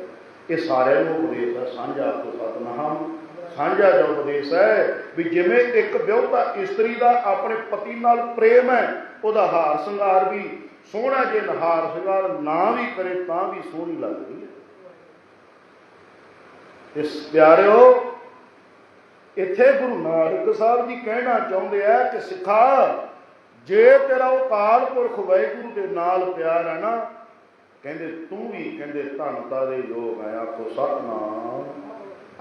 ਇਹ ਸਾਰਿਆਂ ਨੂੰ ਉਪਦੇਸ਼ ਹੈ, ਸਾਂਝਾ ਤੋਂ ਸਤਨਾਮ, ਸਾਂਝਾ ਜੋ ਉਪਦੇਸ਼ ਹੈ ਵੀ ਜਿਵੇਂ ਇੱਕ ਵਿਆਹਤਾ ਇਸਤਰੀ ਦਾ ਆਪਣੇ ਪਤੀ ਨਾਲ ਪ੍ਰੇਮ ਹੈ, ਉਹਦਾ ਹਾਰ ਸ਼ਿੰਗਾਰ ਵੀ ਸੋਹਣਾ ਜੇ ਨਹਾਰ ਸ਼ਿੰਗਾਰ ਨਾ ਵੀ ਕਰੇ ਤਾਂ ਵੀ ਸੋਹਣੀ ਲੱਗਦੀ ਹੈ। ਇਸ ਪਿਆਰਿਓ, ਇੱਥੇ ਗੁਰੂ ਨਾਨਕ ਸਾਹਿਬ ਜੀ ਕਹਿਣਾ ਚਾਹੁੰਦੇ ਆ ਕਿ ਸਿੱਖਾ, ਜੇ ਤੇਰਾ ਉਹ ਕਾਲ ਪੁਰਖ ਵਾਹਿਗੁਰੂ ਦੇ ਨਾਲ ਪਿਆਰ ਹੈ ਨਾ, ਕਹਿੰਦੇ ਤੂੰ ਵੀ ਕਹਿੰਦੇ ਧੰਨਤਾ ਦੇ ਯੋਗ ਆ ਆਖੋ ਸਤਨਾਮ।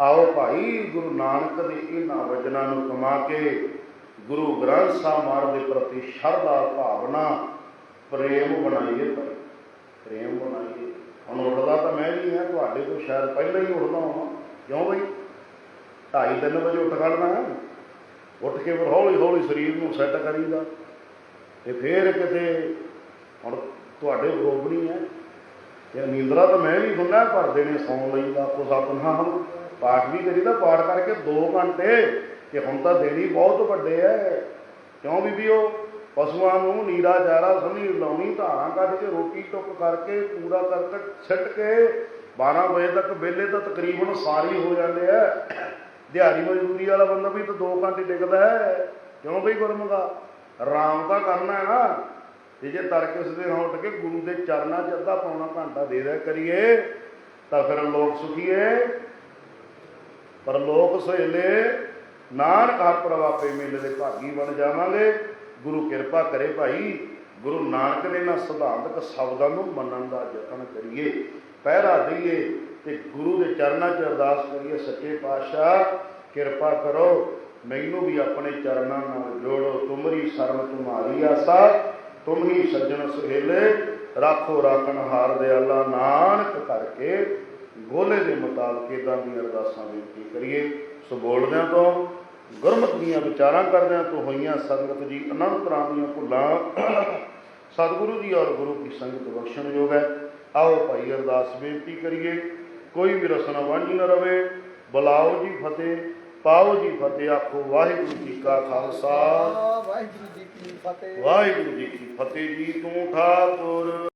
ਆਓ ਭਾਈ, ਗੁਰੂ ਨਾਨਕ ਦੇ ਇਹਨਾਂ ਵਚਨਾਂ ਨੂੰ ਕਮਾ ਕੇ ਗੁਰੂ ਗ੍ਰੰਥ ਸਾਹਿਬ ਮਹਾਰਾਜ ਦੇ ਪ੍ਰਤੀ ਸ਼ਰਧਾ, ਭਾਵਨਾ ਪ੍ਰੇਮ ਬਣਾਈਏ ਭਾਈ। ਪ੍ਰੇਮ ਬਣਾਈਏ। ਹੁਣ ਉੱਠਦਾ ਤਾਂ ਮੈਂ ਵੀ ਹਾਂ, ਤੁਹਾਡੇ ਤੋਂ ਸ਼ਾਇਦ ਪਹਿਲਾਂ ਹੀ ਉੱਠਦਾ ਹਾਂ ਕਿਉਂ ਬਈ? ਢਾਈ ਤਿੰਨ ਵਜੇ ਉੱਠ ਖੜਨਾ ਉੱਠ ਕੇ ਫਿਰ ਹੌਲੀ ਹੌਲੀ ਸਰੀਰ ਨੂੰ ਸੈੱਟ ਕਰੀਦਾ। ਤੇ ਫੇਰ ਕਿਤੇ ਹੁਣ ਤੁਹਾਡੇ ਬਰੋਬਰੀ ਹੈ। ਤੇ ਨੀਂਦਰਾ ਤਾਂ ਮੈਂ ਵੀ ਸੁਣਨਾ ਪਰ ਦੇਣੇ ਸੌਣ ਲਈ ਦਾ ਕੋ ਸਤਨਾਮ ਪਾਠ ਵੀ ਕਰੀਦਾ ਪਾਠ ਕਰਕੇ 2 ਘੰਟੇ, ਤੇ ਹੁਣ ਤਾਂ ਦੇਣੀ ਬਹੁਤ ਵੱਡੇ ਐ ਕਿਉਂ ਬੀਬੀਓ? ਪਸ਼ੂਆਂ ਨੂੰ ਨੀਰਾ ਚਾਰਾ ਸਮੀ ਲਾਉਣੀ, ਧਾਰਾਂ ਕੱਢ ਕੇ ਰੋਟੀ ਟੁੱਕ ਕਰਕੇ ਪੂਰਾ ਕਰਕੇ ਛੱਟ ਕੇ 12 ਵਜੇ ਤੱਕ ਵਿਹਲੇ ਤਾਂ ਤਕਰੀਬਨ ਸਾਰੇ ਹੋ ਜਾਂਦੇ ਐ ਦਿਹਾੜੀ ਮਜ਼ਦੂਰੀ ਵਾਲਾ ਬੰਦਾ ਵੀ ਤਾਂ 2 ਘੰਟੇ ਟਿਕਦਾ ਹੈ। ਕਿਉਂ ਬਈ ਗੁਰਮੁਖਾ? ਆਰਾਮ ਤਾਂ ਕਰਨਾ ਹੈ ਨਾ। ਤੇ ਜੇ ਤੜਕੇ ਸਵੇਰ ਉੱਠ ਕੇ ਗੁਰੂ ਦੇ ਚਰਨਾਂ 'ਚ ਅੱਧਾ ਪੌਣਾ ਘੰਟਾ ਦੇ ਦਿਆ ਕਰੀਏ, ਤਾਂ ਫਿਰ ਲੋਕ ਸੁਖੀਏ। ਪਰ ਲੋਕ ਸਹੇਲੇ, ਨਾਨਕ ਹਰ ਪ੍ਰਵਾਪੇ ਮੇਲੇ ਦੇ ਭਾਗੀ ਬਣ ਜਾਵਾਂਗੇ। ਗੁਰੂ ਕਿਰਪਾ ਕਰੇ ਭਾਈ। ਗੁਰੂ ਨਾਨਕ ਦੇ ਨਾਲ ਸਿਧਾਂਤਕ ਸ਼ਬਦਾਂ ਨੂੰ ਮੰਨਣ ਦਾ ਯਤਨ ਕਰੀਏ, ਪਹਿਰਾ ਦਈਏ ਤੇ ਗੁਰੂ ਦੇ ਚਰਨਾਂ 'ਚ ਅਰਦਾਸ ਕਰੀਏ, ਸੱਚੇ ਪਾਤਸ਼ਾਹ, ਕਿਰਪਾ ਕਰੋ, ਮੈਨੂੰ ਵੀ ਆਪਣੇ ਚਰਨਾਂ ਨਾਲ ਜੋੜੋ। ਤੁਮਰੀ ਸ਼ਰਨ ਤੁਮਾਰੀ ਆਸਾ, ਤੁਮ ਹੀ ਸੱਜਣ ਸੁਹੇਲੇ, ਰਾਖੋ ਰਾਖਣ ਹਾਰ ਦੇ ਅੱਲਾ ਨਾਨਕ ਕਰਕੇ ਗੋਲੇ ਦੇ ਮੁਤਾਬਕ ਇਦਾਂ ਦੀਆਂ ਅਰਦਾਸਾਂ ਬੇਨਤੀ ਕਰੀਏ। ਸੋ ਬੋਲਦਿਆਂ ਤੋਂ ਗੁਰਮਤਿ ਦੀਆਂ ਵਿਚਾਰਾਂ ਕਰਦਿਆਂ ਤੋਂ ਹੋਈਆਂ ਸੰਗਤ ਜੀ ਅਨੰਤ ਤਰ੍ਹਾਂ ਦੀਆਂ ਭੁੱਲਾਂ ਸਤਿਗੁਰੂ ਜੀ ਔਰ ਗੁਰੂ ਕੀ ਸੰਗਤ ਬਖਸ਼ਣ ਯੋਗ ਹੈ। ਆਓ ਭਾਈ ਅਰਦਾਸ ਬੇਨਤੀ ਕਰੀਏ ਕੋਈ ਵੀ ਰਸਨਾ ਵਾਂਝ ਨਾ ਰਵੇ। ਬੁਲਾਓ ਜੀ ਫਤਿਹ ਪਾਓ ਜੀ ਫਤਿਹ ਆਖੋ ਵਾਹਿਗੁਰੂ ਜੀ ਕਾ ਖਾਲਸਾ। ਵਾਹਿਗੁਰੂ ਜੀ ਕੀ ਫਤਿਹ। ਵਾਹਿਗੁਰੂ ਜੀ ਕੀ ਫਤਿਹ ਜੀ ਤੂੰ ਠਾਕੁਰ।